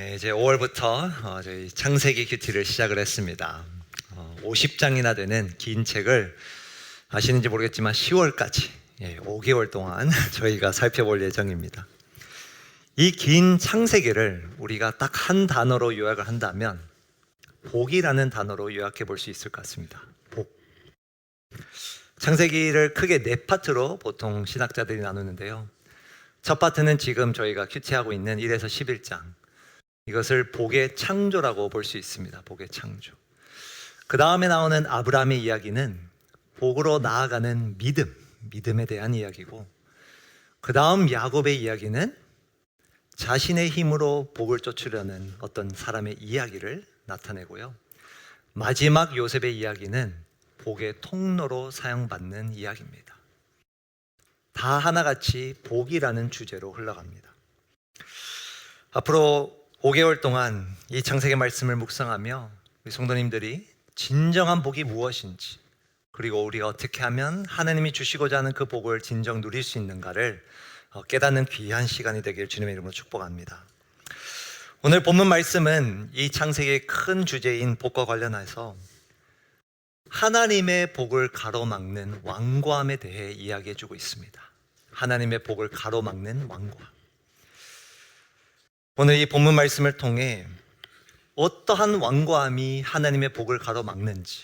예, 이제 5월부터 어, 저희 창세기 큐티를 시작을 했습니다. 어, 50장이나 되는 긴 책을 아시는지 모르겠지만 10월까지 예, 5개월 동안 저희가 살펴볼 예정입니다. 이 긴 창세기를 우리가 딱 한 단어로 요약을 한다면 복이라는 단어로 요약해 볼 수 있을 것 같습니다. 복. 창세기를 크게 네 파트로 보통 신학자들이 나누는데요. 첫 파트는 지금 저희가 큐티하고 있는 1에서 11장. 이것을 복의 창조라고 볼 수 있습니다. 복의 창조. 그 다음에 나오는 아브라함의 이야기는 복으로 나아가는 믿음, 믿음에 대한 이야기고, 그 다음 야곱의 이야기는 자신의 힘으로 복을 쫓으려는 어떤 사람의 이야기를 나타내고요. 마지막 요셉의 이야기는 복의 통로로 사용받는 이야기입니다. 다 하나같이 복이라는 주제로 흘러갑니다. 앞으로 5개월 동안 이 창세기 말씀을 묵상하며 우리 성도님들이 진정한 복이 무엇인지 그리고 우리가 어떻게 하면 하나님이 주시고자 하는 그 복을 진정 누릴 수 있는가를 어, 깨닫는 귀한 시간이 되길 주님의 이름으로 축복합니다. 오늘 본문 말씀은 이 창세기의 큰 주제인 복과 관련해서 하나님의 복을 가로막는 왕과함에 대해 이야기해 주고 있습니다. 하나님의 복을 가로막는 왕과. 오늘 이 본문 말씀을 통해 어떠한 왕과함이 하나님의 복을 가로막는지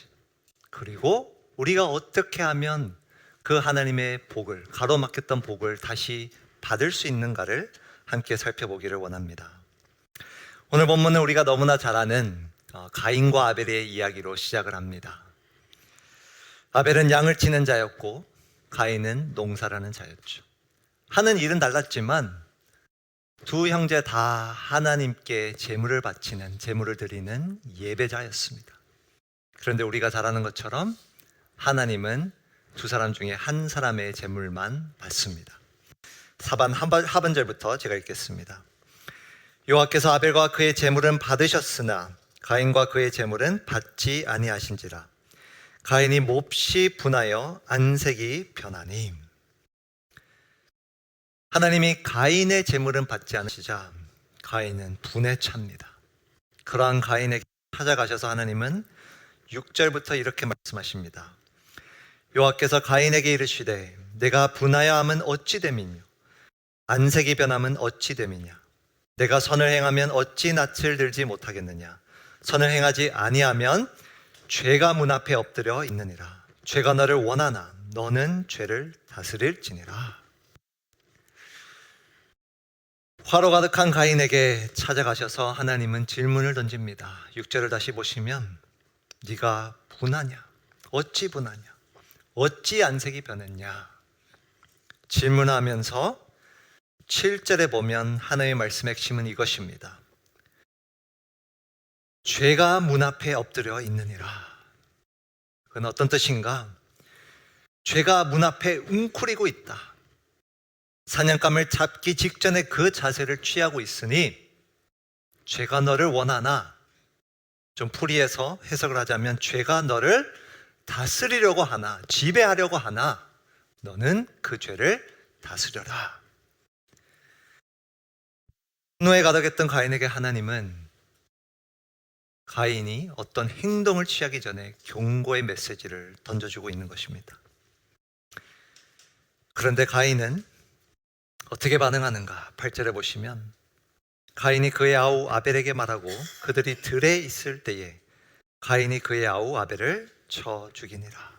그리고 우리가 어떻게 하면 그 하나님의 복을 가로막혔던 복을 다시 받을 수 있는가를 함께 살펴보기를 원합니다. 오늘 본문은 우리가 너무나 잘 아는 어, 가인과 아벨의 이야기로 시작을 합니다. 아벨은 양을 치는 자였고 가인은 농사라는 자였죠. 하는 일은 달랐지만 두 형제 다 하나님께 제물을 바치는 제물을 드리는 예배자였습니다. 그런데 우리가 잘 아는 것처럼 하나님은 두 사람 중에 한 사람의 제물만 받습니다. 사반 하반절부터 제가 읽겠습니다. 여호와께서 아벨과 그의 제물은 받으셨으나 가인과 그의 제물은 받지 아니하신지라 가인이 몹시 분하여 안색이 변하니 하나님이 가인의 제물은 받지 않으시자 가인은 분에 찹니다. 그러한 가인에게 찾아가셔서 하나님은 6절부터 이렇게 말씀하십니다. 여호와께서 가인에게 이르시되 내가 분하여 함은 어찌 됨이뇨? 안색이 변함은 어찌 됨이냐? 내가 선을 행하면 어찌 낯을 들지 못하겠느냐? 선을 행하지 아니하면 죄가 문 앞에 엎드려 있느니라. 죄가 너를 원하나 너는 죄를 다스릴지니라 화로 가득한 가인에게 찾아가셔서 하나님은 질문을 던집니다 6절을 다시 보시면 네가 분하냐 어찌 분하냐 어찌 안색이 변했냐 질문하면서 7절에 보면 하나님의 말씀의 핵심은 이것입니다. 죄가 문 앞에 엎드려 있느니라. 그건 어떤 뜻인가? 죄가 문 앞에 웅크리고 있다. 사냥감을 잡기 직전에 그 자세를 취하고 있으니 죄가 너를 원하나 좀 풀이해서 해석을 하자면 죄가 너를 다스리려고 하나 지배하려고 하나 너는 그 죄를 다스려라. 분노에 가득했던 가인에게 하나님은 가인이 어떤 행동을 취하기 전에 경고의 메시지를 던져주고 있는 것입니다. 그런데 가인은 어떻게 반응하는가? 8절에 보시면 가인이 그의 아우 아벨에게 말하고 그들이 들에 있을 때에 가인이 그의 아우 아벨을 쳐 죽이니라.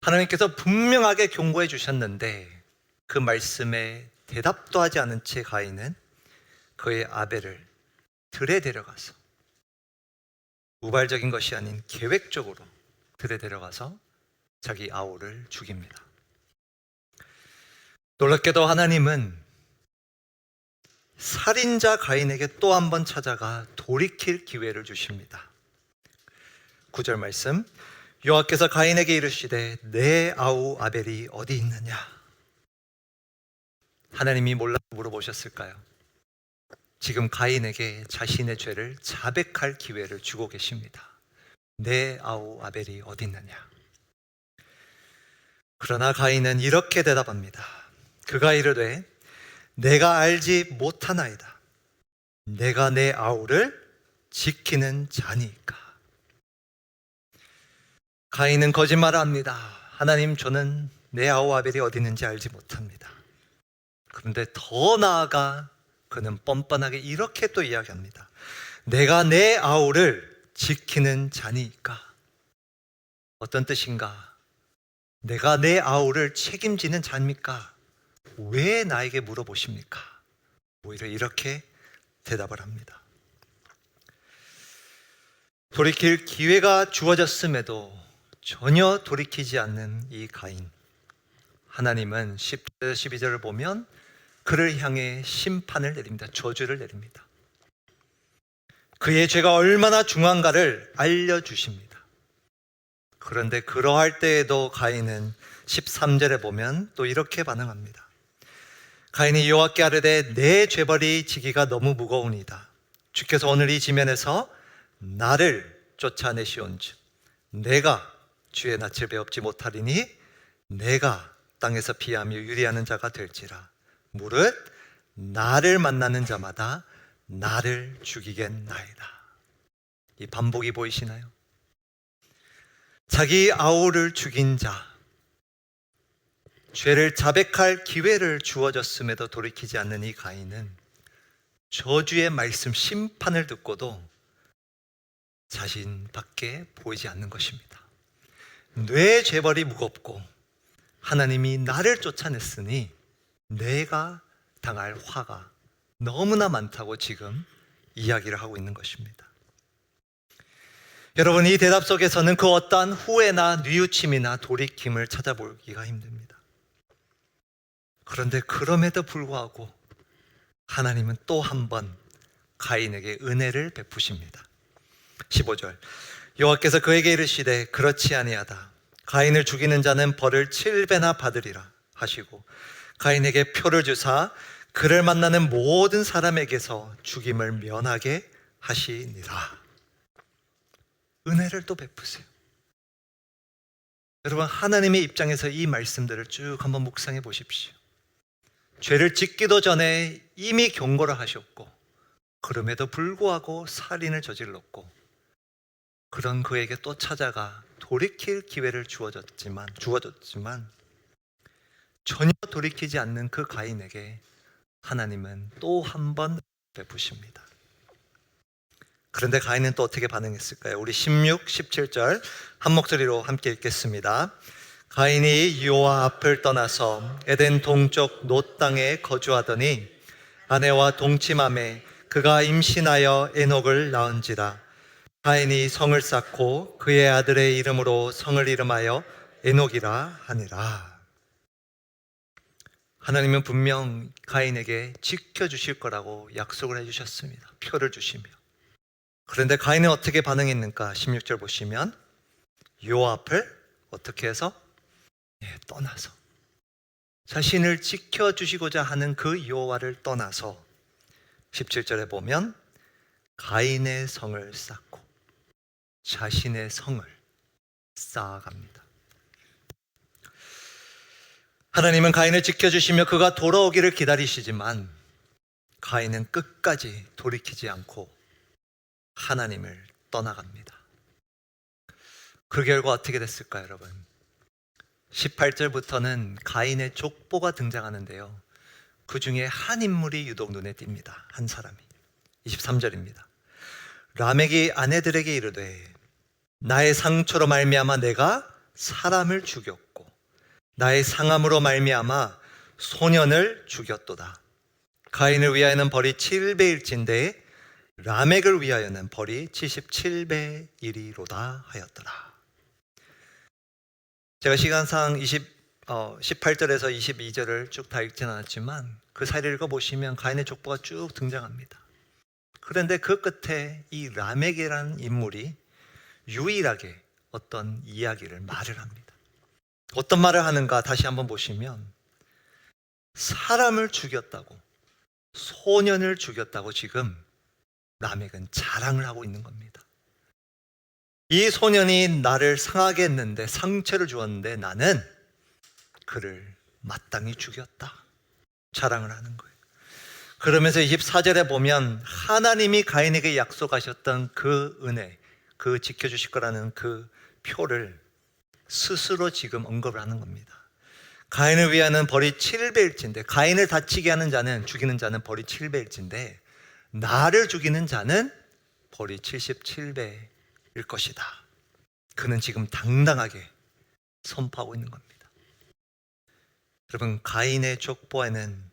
하나님께서 분명하게 경고해 주셨는데 그 말씀에 대답도 하지 않은 채 가인은 그의 아벨을 들에 데려가서 우발적인 것이 아닌 계획적으로 들에 데려가서 자기 아우를 죽입니다. 놀랍게도 하나님은 살인자 가인에게 또 한 번 찾아가 돌이킬 기회를 주십니다. 9절 말씀 여호와께서 가인에게 이르시되 내 아우 아벨이 어디 있느냐? 하나님이 몰라 물어보셨을까요? 지금 가인에게 자신의 죄를 자백할 기회를 주고 계십니다. 내 아우 아벨이 어디 있느냐? 그러나 가인은 이렇게 대답합니다. 그가 이르되 내가 알지 못하나이다. 내가 내 아우를 지키는 자니까. 가인은 거짓말을 합니다. 하나님 저는 내 아우 아벨이 어디 있는지 알지 못합니다. 그런데 더 나아가 그는 뻔뻔하게 이렇게 또 이야기합니다. 내가 내 아우를 지키는 자니까. 어떤 뜻인가? 내가 내 아우를 책임지는 자입니까? 왜 나에게 물어보십니까? 오히려 이렇게 대답을 합니다. 돌이킬 기회가 주어졌음에도 전혀 돌이키지 않는 이 가인. 하나님은 10절, 12절을 보면 그를 향해 심판을 내립니다. 저주를 내립니다. 그의 죄가 얼마나 중한가를 알려주십니다. 그런데 그러할 때에도 가인은 13절에 보면 또 이렇게 반응합니다. 가인이 여호와께 아뢰되 내 죄벌이 지기가 너무 무거우니다. 주께서 오늘 이 지면에서 나를 쫓아내시온즉 내가 주의 낯을 배웁지 못하리니 내가 땅에서 피하며 유리하는 자가 될지라 무릇 나를 만나는 자마다 나를 죽이겠나이다. 이 반복이 보이시나요? 자기 아우를 죽인 자, 죄를 자백할 기회를 주어졌음에도 돌이키지 않는 이 가인은 저주의 말씀 심판을 듣고도 자신밖에 보이지 않는 것입니다. 뇌 죄벌이 무겁고 하나님이 나를 쫓아냈으니 내가 당할 화가 너무나 많다고 지금 이야기를 하고 있는 것입니다. 여러분 이 대답 속에서는 그 어떠한 후회나 뉘우침이나 돌이킴을 찾아보기가 힘듭니다. 그런데 그럼에도 불구하고 하나님은 또 한 번 가인에게 은혜를 베푸십니다. 15절. 여호와께서 그에게 이르시되 그렇지 아니하다. 가인을 죽이는 자는 벌을 7배나 받으리라 하시고 가인에게 표를 주사 그를 만나는 모든 사람에게서 죽임을 면하게 하시니라. 은혜를 또 베푸세요. 여러분 하나님의 입장에서 이 말씀들을 쭉 한번 묵상해 보십시오 죄를 짓기도 전에 이미 경고를 하셨고 그럼에도 불구하고 살인을 저질렀고 그런 그에게 또 찾아가 돌이킬 기회를 주어졌지만 주어졌지만 전혀 돌이키지 않는 그 가인에게 하나님은 또 한 번 베푸십니다. 그런데 가인은 또 어떻게 반응했을까요? 우리 16, 17절 한 목소리로 함께 읽겠습니다. 가인이 여호와 앞을 떠나서 에덴 동쪽 노 땅에 거주하더니 아내와 동침함에 그가 임신하여 에녹을 낳은지라 가인이 성을 쌓고 그의 아들의 이름으로 성을 이름하여 에녹이라 하니라. 하나님은 분명 가인에게 지켜주실 거라고 약속을 해주셨습니다. 표를 주시며. 그런데 가인은 어떻게 반응했는가? 16절 보시면 요 앞을 어떻게 해서? 예, 떠나서. 자신을 지켜주시고자 하는 그 여호와를 떠나서 17절에 보면 가인의 성을 쌓고 자신의 성을 쌓아갑니다. 하나님은 가인을 지켜주시며 그가 돌아오기를 기다리시지만 가인은 끝까지 돌이키지 않고 하나님을 떠나갑니다. 그 결과 어떻게 됐을까요, 여러분? 18절부터는 가인의 족보가 등장하는데요. 그 중에 한 인물이 유독 눈에 띕니다. 한 사람이. 23절입니다. 라멕이 아내들에게 이르되 나의 상처로 말미암아 내가 사람을 죽였고 나의 상함으로 말미암아 소년을 죽였도다. 가인을 위하여는 벌이 7배일진데 라멕을 위하여는 벌이 77배이리로다 하였더라. 제가 시간상 20, 어, 18절에서 22절을 쭉 다 읽진 않았지만 그 사이를 읽어보시면 가인의 족보가 쭉 등장합니다. 그런데 그 끝에 이 라멕이라는 인물이 유일하게 어떤 이야기를 말을 합니다. 어떤 말을 하는가 다시 한번 보시면 사람을 죽였다고 소년을 죽였다고 지금 라멕은 자랑을 하고 있는 겁니다. 이 소년이 나를 상하게 했는데 상처를 주었는데 나는 그를 마땅히 죽였다. 자랑을 하는 거예요. 그러면서 24절에 보면 하나님이 가인에게 약속하셨던 그 은혜, 그 지켜주실 거라는 그 표를 스스로 지금 언급을 하는 겁니다. 가인을 위하는 벌이 7배일진데 가인을 다치게 하는 자는 죽이는 자는 벌이 7배일진데 나를 죽이는 자는 벌이 77배 일 것이다. 그는 지금 당당하게 선포하고 있는 겁니다. 여러분 가인의 족보에는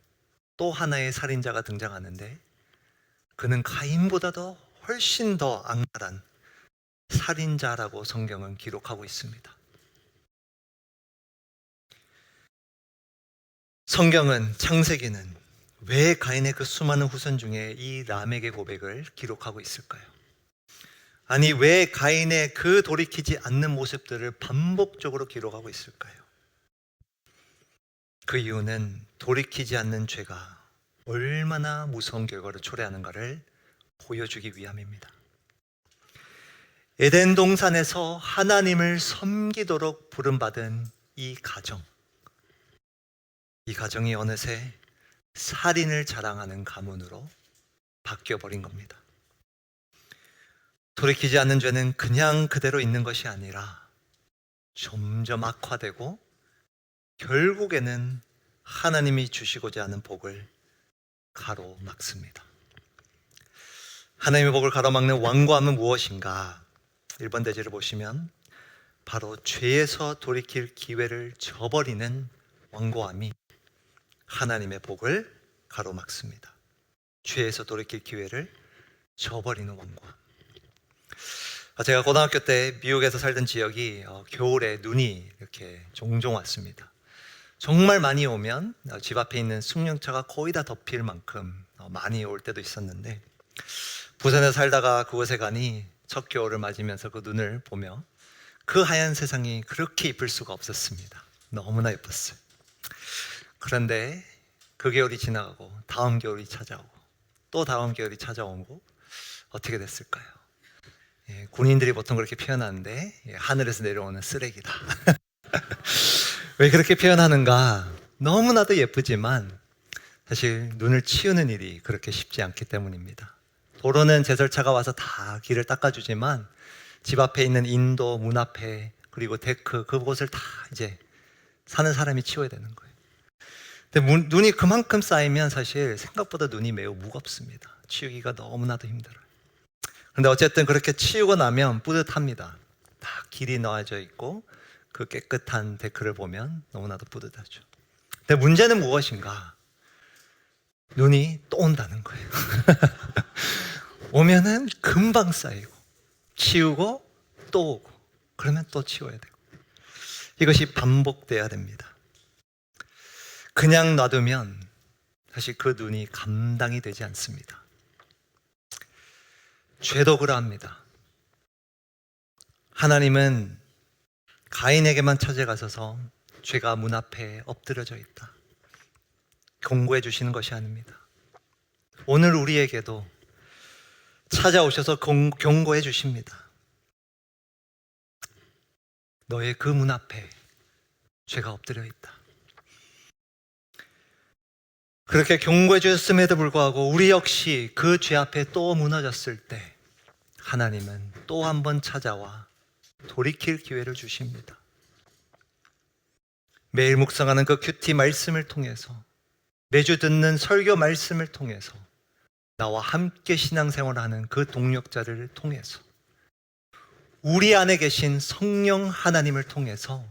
또 하나의 살인자가 등장하는데 그는 가인보다도 훨씬 더 악랄한 살인자라고 성경은 기록하고 있습니다. 성경은 창세기는 왜 가인의 그 수많은 후손 중에 이 람에게 고백을 기록하고 있을까요? 아니 왜 가인의 그 돌이키지 않는 모습들을 반복적으로 기록하고 있을까요? 그 이유는 돌이키지 않는 죄가 얼마나 무서운 결과를 초래하는가를 보여주기 위함입니다. 에덴 동산에서 하나님을 섬기도록 부름받은 이 가정. 이 가정이 어느새 살인을 자랑하는 가문으로 바뀌어버린 겁니다. 돌이키지 않는 죄는 그냥 그대로 있는 것이 아니라 점점 악화되고 결국에는 하나님이 주시고자 하는 복을 가로막습니다. 하나님의 복을 가로막는 완고함은 무엇인가? 1번 대지를 보시면 바로 죄에서 돌이킬 기회를 저버리는 완고함이 하나님의 복을 가로막습니다. 죄에서 돌이킬 기회를 저버리는 완고함. 아, 제가 고등학교 때 미국에서 살던 지역이 어, 겨울에 눈이 이렇게 종종 왔습니다. 정말 많이 오면 어, 집 앞에 있는 승용차가 거의 다 덮일 만큼 어, 많이 올 때도 있었는데 부산에 살다가 그곳에 가니 첫 겨울을 맞으면서 그 눈을 보며 그 하얀 세상이 그렇게 이쁠 수가 없었습니다. 너무나 예뻤어요. 그런데 그 겨울이 지나가고 다음 겨울이 찾아오고 또 다음 겨울이 찾아오고 어떻게 됐을까요? 예, 군인들이 보통 그렇게 표현하는데 예, 하늘에서 내려오는 쓰레기다. 왜 그렇게 표현하는가? 너무나도 예쁘지만 사실 눈을 치우는 일이 그렇게 쉽지 않기 때문입니다. 도로는 제설차가 와서 다 길을 닦아주지만 집 앞에 있는 인도 문 앞에 그리고 데크 그곳을 다 이제 사는 사람이 치워야 되는 거예요. 근데 문- 눈이 그만큼 쌓이면 사실 생각보다 눈이 매우 무겁습니다. 치우기가 너무나도 힘들어요. 근데 어쨌든 그렇게 치우고 나면 뿌듯합니다. 다 길이 놓아져 있고 그 깨끗한 데크를 보면 너무나도 뿌듯하죠. 근데 문제는 무엇인가? 눈이 또 온다는 거예요. 오면은 금방 쌓이고 치우고 또 오고 그러면 또 치워야 되고 이것이 반복돼야 됩니다. 그냥 놔두면 사실 그 눈이 감당이 되지 않습니다. 죄도 그러합니다. 하나님은 가인에게만 찾아가셔서 죄가 문 앞에 엎드려져 있다. 경고해 주시는 것이 아닙니다. 오늘 우리에게도 찾아오셔서 경- 경고해 주십니다. 너의 그 문 앞에 죄가 엎드려 있다. 그렇게 경고해 주셨음에도 불구하고 우리 역시 그 죄 앞에 또 무너졌을 때 하나님은 또 한 번 찾아와 돌이킬 기회를 주십니다. 매일 묵상하는 그 큐티 말씀을 통해서 매주 듣는 설교 말씀을 통해서 나와 함께 신앙생활하는 그 동력자를 통해서 우리 안에 계신 성령 하나님을 통해서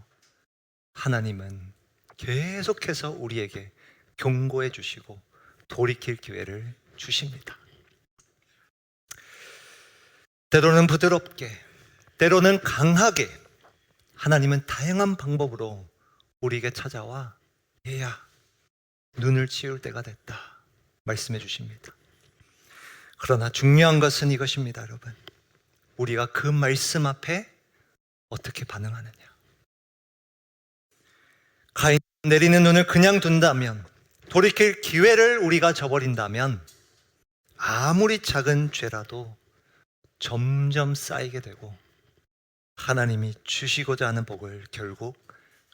하나님은 계속해서 우리에게 경고해 주시고 돌이킬 기회를 주십니다. 때로는 부드럽게, 때로는 강하게 하나님은 다양한 방법으로 우리에게 찾아와 얘야 눈을 치울 때가 됐다 말씀해 주십니다. 그러나 중요한 것은 이것입니다, 여러분. 우리가 그 말씀 앞에 어떻게 반응하느냐. 가인 내리는 눈을 그냥 둔다면 돌이킬 기회를 우리가 저버린다면 아무리 작은 죄라도 점점 쌓이게 되고 하나님이 주시고자 하는 복을 결국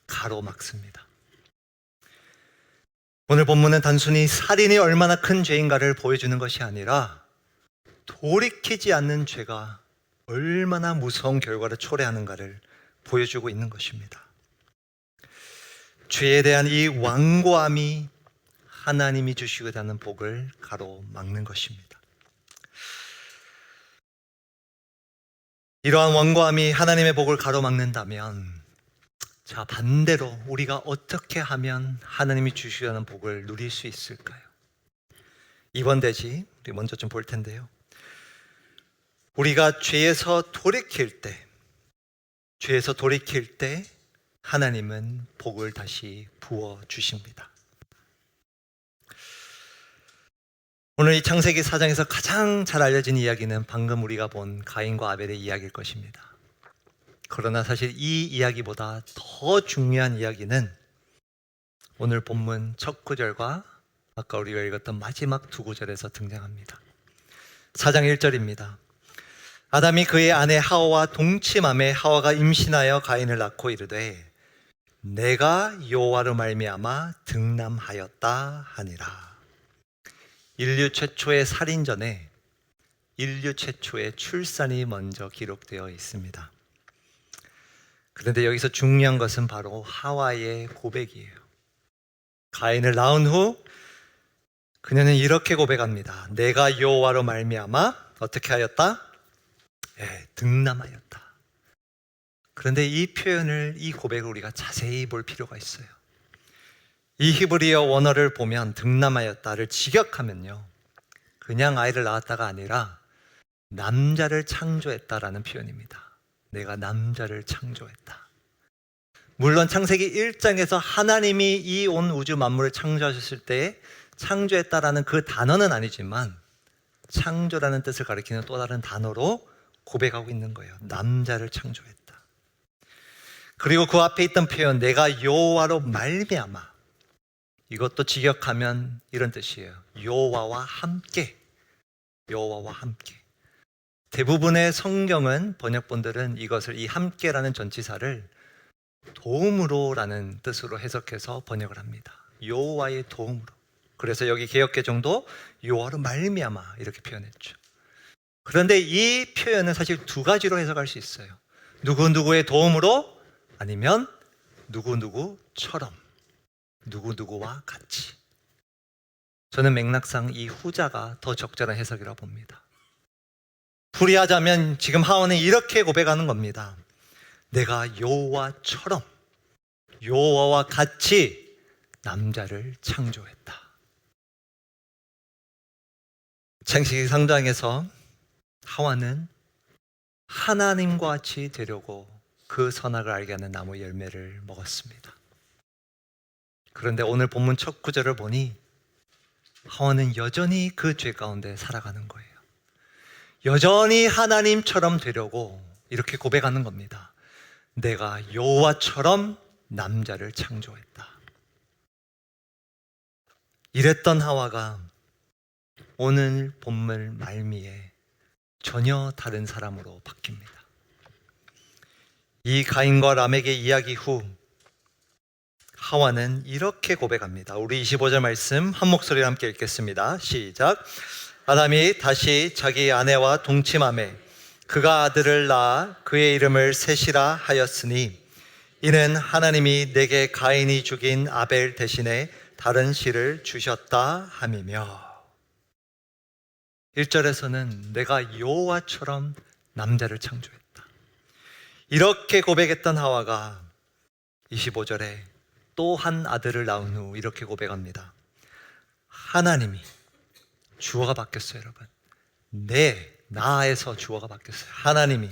가로막습니다. 오늘 본문은 단순히 살인이 얼마나 큰 죄인가를 보여주는 것이 아니라 돌이키지 않는 죄가 얼마나 무서운 결과를 초래하는가를 보여주고 있는 것입니다. 죄에 대한 이 완고함이 하나님이 주시고자 하는 복을 가로막는 것입니다. 이러한 완고함이 하나님의 복을 가로막는다면 자 반대로 우리가 어떻게 하면 하나님이 주시려는 복을 누릴 수 있을까요? 이번 대지 우리 먼저 좀 볼 텐데요. 우리가 죄에서 돌이킬 때 죄에서 돌이킬 때 하나님은 복을 다시 부어 주십니다. 오늘 이 창세기 4장에서 가장 잘 알려진 이야기는 방금 우리가 본 가인과 아벨의 이야기일 것입니다. 그러나 사실 이 이야기보다 더 중요한 이야기는 오늘 본문 첫 구절과 아까 우리가 읽었던 마지막 두 구절에서 등장합니다. 4장 1절입니다. 아담이 그의 아내 하와와 동침함에 하와가 임신하여 가인을 낳고 이르되 내가 여호와로 말미암아 등남하였다 하니라. 인류 최초의 살인 전에 인류 최초의 출산이 먼저 기록되어 있습니다. 그런데 여기서 중요한 것은 바로 하와의 고백이에요. 가인을 낳은 후 그녀는 이렇게 고백합니다. 내가 여호와로 말미암아 어떻게 하였다? 예, 등남하였다. 그런데 이 표현을 이 고백을 우리가 자세히 볼 필요가 있어요. 이 히브리어 원어를 보면 등남하였다를 직역하면요. 그냥 아이를 낳았다가 아니라 남자를 창조했다라는 표현입니다. 내가 남자를 창조했다. 물론 창세기 1장에서 하나님이 이 온 우주 만물을 창조하셨을 때 창조했다라는 그 단어는 아니지만 창조라는 뜻을 가리키는 또 다른 단어로 고백하고 있는 거예요. 남자를 창조했다. 그리고 그 앞에 있던 표현 내가 여호와로 말미암아 이것도 직역하면 이런 뜻이에요. 여호와와 함께 여호와와 함께 대부분의 성경은 번역본들은 이것을 이 함께라는 전치사를 도움으로라는 뜻으로 해석해서 번역을 합니다. 여호와의 도움으로. 그래서 여기 개혁개정도 여호와로 말미암아 이렇게 표현했죠. 그런데 이 표현은 사실 두 가지로 해석할 수 있어요. 누구 누구의 도움으로 아니면 누구 누구처럼 누구 누구와 같이. 저는 맥락상 이 후자가 더 적절한 해석이라 고 봅니다. 풀이하자면 지금 하원은 이렇게 고백하는 겁니다. 내가 여호와처럼 여호와와 같이 남자를 창조했다. 창세기 상장에서 하와는 하나님과 같이 되려고 그 선악을 알게 하는 나무 열매를 먹었습니다. 그런데 오늘 본문 첫 구절을 보니 하와는 여전히 그 죄 가운데 살아가는 거예요. 여전히 하나님처럼 되려고 이렇게 고백하는 겁니다. 내가 여호와처럼 남자를 창조했다. 이랬던 하와가 오늘 본문 말미에 전혀 다른 사람으로 바뀝니다. 이 가인과 람에게 이야기 후 하와는 이렇게 고백합니다. 우리 25절 말씀 한 목소리로 함께 읽겠습니다. 시작. 아담이 다시 자기 아내와 동침함에 그가 아들을 낳아 그의 이름을 셋이라 하였으니 이는 하나님이 내게 가인이 죽인 아벨 대신에 다른 씨를 주셨다 함이며 1절에서는 내가 여호와처럼 남자를 창조했다. 이렇게 고백했던 하와가 25절에 또 한 아들을 낳은 후 이렇게 고백합니다. 하나님이 주어가 바뀌었어요, 여러분. 내 나에서 주어가 바뀌었어요. 하나님이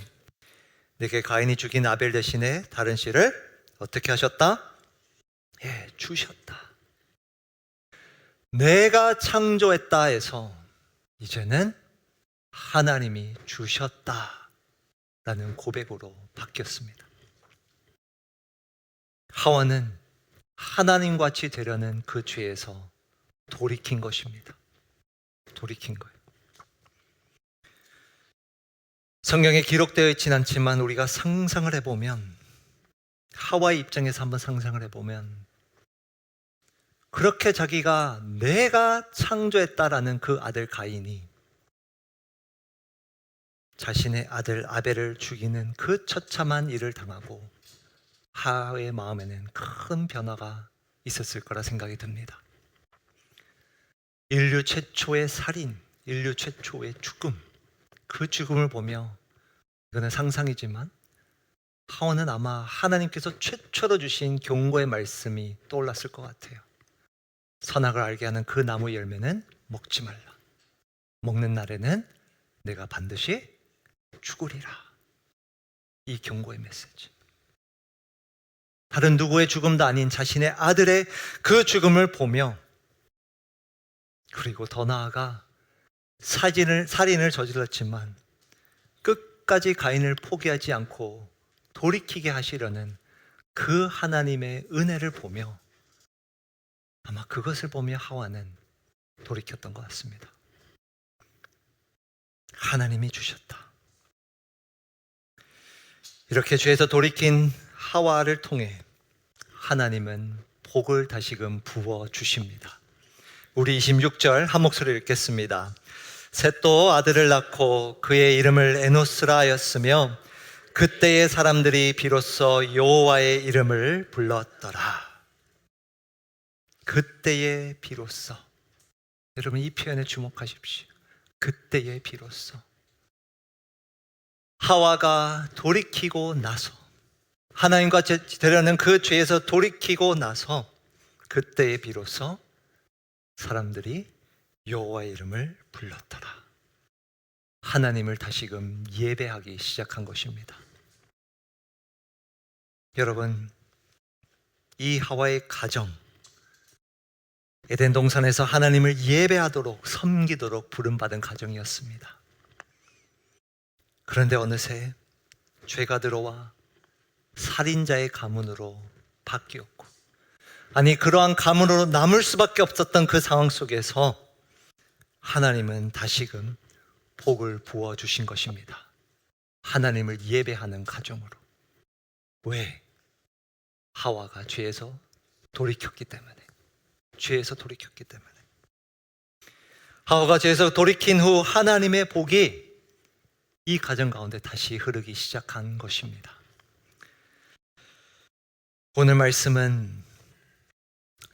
내게 가인이 죽인 아벨 대신에 다른 씨를 어떻게 하셨다? 예, 주셨다. 내가 창조했다 해서 이제는 하나님이 주셨다 라는 고백으로 바뀌었습니다. 하와는 하나님과 같이 되려는 그 죄에서 돌이킨 것입니다. 돌이킨 거예요. 성경에 기록되어 있진 않지만 우리가 상상을 해보면 하와의 입장에서 한번 상상을 해보면 그렇게 자기가 내가 창조했다라는 그 아들 가인이 자신의 아들 아벨을 죽이는 그 처참한 일을 당하고 하와의 마음에는 큰 변화가 있었을 거라 생각이 듭니다. 인류 최초의 살인, 인류 최초의 죽음, 그 죽음을 보며 이거는 상상이지만 하원은 아마 하나님께서 최초로 주신 경고의 말씀이 떠올랐을 것 같아요. 선악을 알게 하는 그 나무 열매는 먹지 말라. 먹는 날에는 내가 반드시 죽으리라. 이 경고의 메시지. 다른 누구의 죽음도 아닌 자신의 아들의 그 죽음을 보며 그리고 더 나아가 사진을, 살인을 저질렀지만 끝까지 가인을 포기하지 않고 돌이키게 하시려는 그 하나님의 은혜를 보며 아마 그것을 보며 하와는 돌이켰던 것 같습니다. 하나님이 주셨다. 이렇게 죄에서 돌이킨 하와를 통해 하나님은 복을 다시금 부어 주십니다. 우리 26절 한 목소리 읽겠습니다. 셋도 아들을 낳고 그의 이름을 에노스라 하였으며 그때의 사람들이 비로소 여호와의 이름을 불렀더라. 그때의 비로소. 여러분 이 표현에 주목하십시오. 그때의 비로소. 하와가 돌이키고 나서 하나님과 되려는 그 죄에서 돌이키고 나서 그때에 비로소 사람들이 여호와의 이름을 불렀더라. 하나님을 다시금 예배하기 시작한 것입니다. 여러분, 이 하와의 가정, 에덴 동산에서 하나님을 예배하도록 섬기도록 부름받은 가정이었습니다. 그런데 어느새 죄가 들어와 살인자의 가문으로 바뀌었고, 아니, 그러한 가문으로 남을 수밖에 없었던 그 상황 속에서 하나님은 다시금 복을 부어주신 것입니다. 하나님을 예배하는 가정으로. 왜? 하와가 죄에서 돌이켰기 때문에. 죄에서 돌이켰기 때문에. 하와가 죄에서 돌이킨 후 하나님의 복이 이 가정 가운데 다시 흐르기 시작한 것입니다. 오늘 말씀은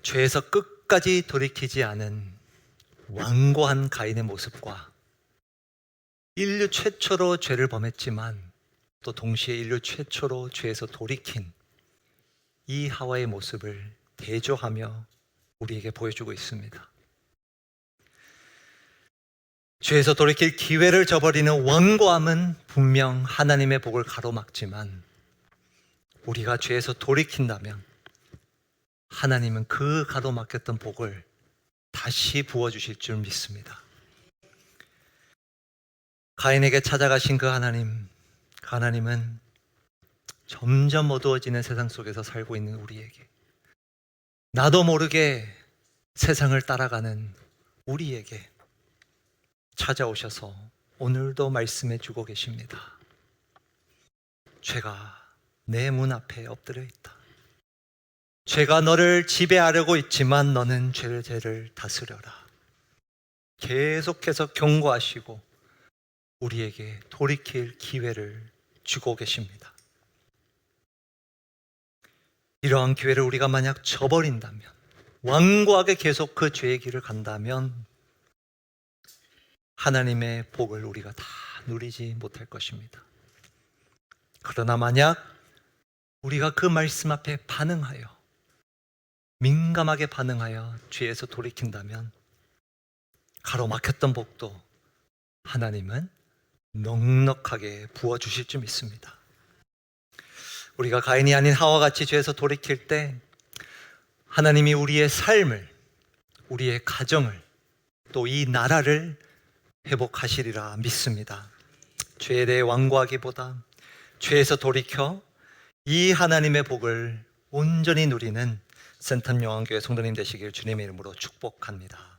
죄에서 끝까지 돌이키지 않은 완고한 가인의 모습과 인류 최초로 죄를 범했지만 또 동시에 인류 최초로 죄에서 돌이킨 이 하와의 모습을 대조하며 우리에게 보여주고 있습니다. 죄에서 돌이킬 기회를 저버리는 완고함은 분명 하나님의 복을 가로막지만 우리가 죄에서 돌이킨다면 하나님은 그 가로막혔던 복을 다시 부어주실 줄 믿습니다. 가인에게 찾아가신 그 하나님, 그 하나님은 점점 어두워지는 세상 속에서 살고 있는 우리에게 나도 모르게 세상을 따라가는 우리에게 찾아오셔서 오늘도 말씀해 주고 계십니다. 죄가 내 문 앞에 엎드려 있다. 죄가 너를 지배하려고 있지만 너는 죄를 다스려라. 계속해서 경고하시고 우리에게 돌이킬 기회를 주고 계십니다. 이러한 기회를 우리가 만약 저버린다면, 완고하게 계속 그 죄의 길을 간다면, 하나님의 복을 우리가 다 누리지 못할 것입니다. 그러나 만약 우리가 그 말씀 앞에 반응하여, 민감하게 반응하여 죄에서 돌이킨다면, 가로막혔던 복도 하나님은 넉넉하게 부어 주실 줄 믿습니다. 우리가 가인이 아닌 하와 같이 죄에서 돌이킬 때 하나님이 우리의 삶을, 우리의 가정을, 또 이 나라를 회복하시리라 믿습니다. 죄에 대해 완고하기보다 죄에서 돌이켜 이 하나님의 복을 온전히 누리는 센텀 영왕교회 성도님 되시길 주님의 이름으로 축복합니다.